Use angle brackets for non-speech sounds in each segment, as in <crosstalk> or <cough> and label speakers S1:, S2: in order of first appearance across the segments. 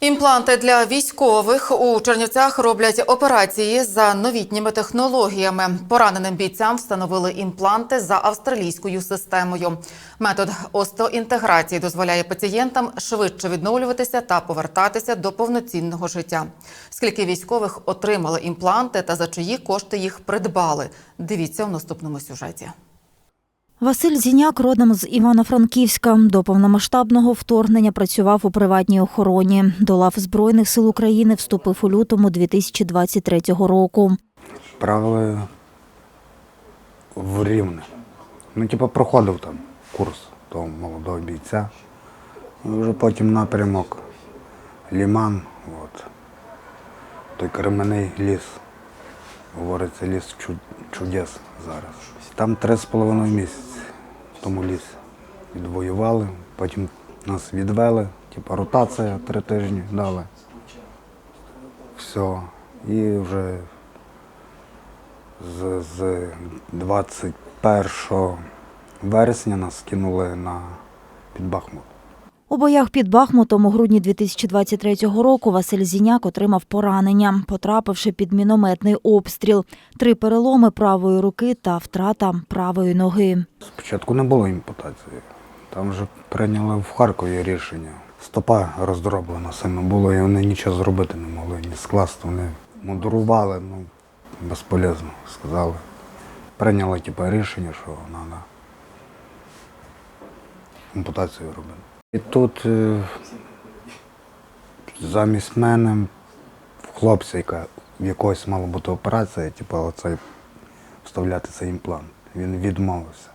S1: Імпланти для військових у Чернівцях роблять операції за новітніми технологіями. Пораненим бійцям встановили імпланти за австралійською системою. Метод остеоінтеграції дозволяє пацієнтам швидше відновлюватися та повертатися до повноцінного життя. Скільки військових отримали імпланти та за чиї кошти їх придбали? Дивіться у наступному сюжеті.
S2: Василь Зіняк родом з Івано-Франківська. До повномасштабного вторгнення працював у приватній охороні. До лав Збройних сил України вступив у лютому 2023 року.
S3: Правили в Рівне. Ну, типу, проходив там курс того молодого бійця. Вже потім напрямок Ліман, от. той кременний ліс. Говориться, ліс чудес зараз. Там три з половиною місяці в тому лісі. Відвоювали, потім нас відвели, типу ротація три тижні дали. Все. І вже з, з 21 вересня нас кинули на під Бахмут.
S2: У боях під Бахмутом у грудні 2023 року Василь Зіняк отримав поранення, потрапивши під мінометний обстріл, три переломи правої руки та втрата правої ноги.
S3: Спочатку не було імпутації. Там вже прийняли в Харкові рішення. Стопа роздроблена сильно було, і вони нічого зробити не могли, ні скласти. Вони мудрували, ну, безполезно, сказали. Прийняли типу, рішення, що треба ампутацію робити. І тут е, замість мене хлопця, яка, в якогось мала бути операція, типу, оцей, вставляти цей імплант. Він відмовився.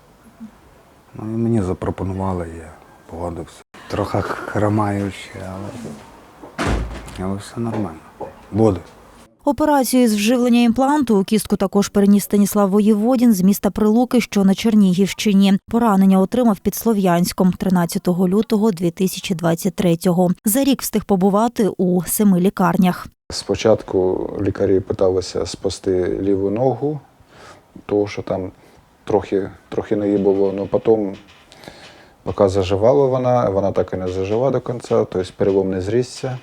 S3: Ну і мені запропонували, я погодився. Трохи хромаючи, але, але все нормально. Буде.
S2: Операцію з вживлення імпланту у кістку також переніс Станіслав Воєводін з міста Прилуки, що на Чернігівщині. Поранення отримав під Слов'янськом 13 лютого 2023-го. За рік встиг побувати у семи лікарнях.
S4: Спочатку лікарі питалися спасти ліву ногу, тому що там трохи, трохи не було, але потім, поки заживала вона, вона так і не зажила до кінця, тобто перелом не зрісся.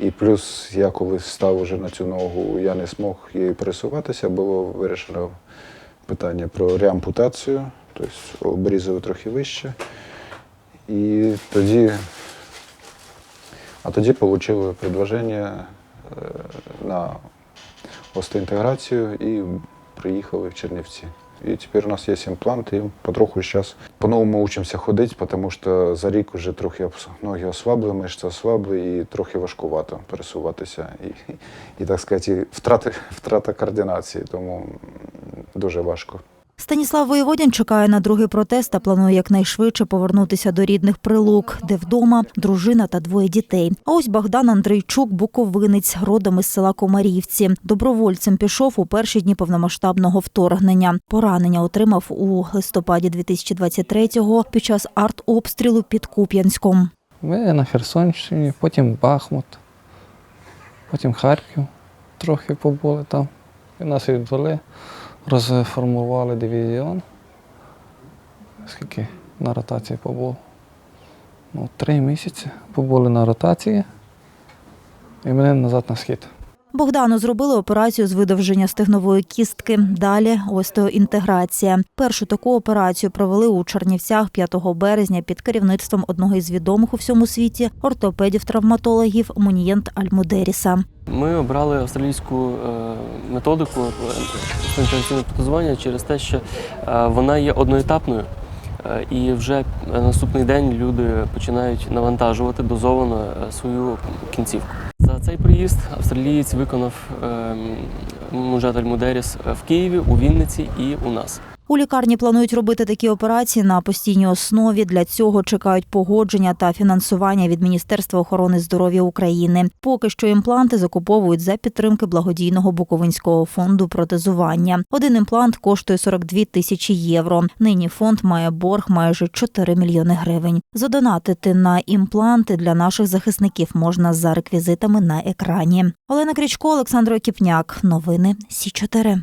S4: І плюс я коли став уже на цю ногу, я не змог її пересуватися, було вирішено питання про реампутацію, тобто обрізали трохи вище. І тоді, а тоді отримали предложення е, на остеінтеграцію і приїхали в Чернівці. І тепер у нас є імплант, і потроху зараз по-новому учимося ходити, тому що за рік вже трохи ноги ослабли, мишці ослабли і трохи важкувато пересуватися. І, і так сказати, втрати, <laughs> втрата координації, тому дуже важко.
S2: Станіслав Воєводін чекає на другий протест та планує якнайшвидше повернутися до рідних прилук, де вдома дружина та двоє дітей. А ось Богдан Андрейчук, буковинець, родом із села Комарівці. Добровольцем пішов у перші дні повномасштабного вторгнення. Поранення отримав у листопаді 2023-го під час артобстрілу під Куп'янськом.
S5: Ми на Херсонщині, потім Бахмут, потім Харків трохи побули там. І нас відвели, розформували дивізіон. Скільки на ротації побув? Ну, три місяці побули на ротації і мене назад на схід.
S2: Богдану зробили операцію з видовження стегнової кістки. Далі остеоінтеграція. Першу таку операцію провели у Чернівцях 5 березня під керівництвом одного із відомих у всьому світі ортопедів-травматологів Мунієнт Альмудеріса.
S6: Ми обрали австралійську е, методику інтенсивного протезування через те, що е, вона є одноетапною, е, і вже наступний день люди починають навантажувати дозовано е, свою кінцівку. Цей приїзд австралієць виконав е, Мужат Альмудеріс в Києві, у Вінниці і у нас.
S2: У лікарні планують робити такі операції на постійній основі. Для цього чекають погодження та фінансування від Міністерства охорони здоров'я України. Поки що імпланти закуповують за підтримки благодійного Буковинського фонду протезування. Один імплант коштує 42 тисячі євро. Нині фонд має борг майже 4 мільйони гривень. Задонатити на імпланти для наших захисників можна за реквізитами на екрані. Олена Крічко, Олександр Окіпняк. Новини Сі 4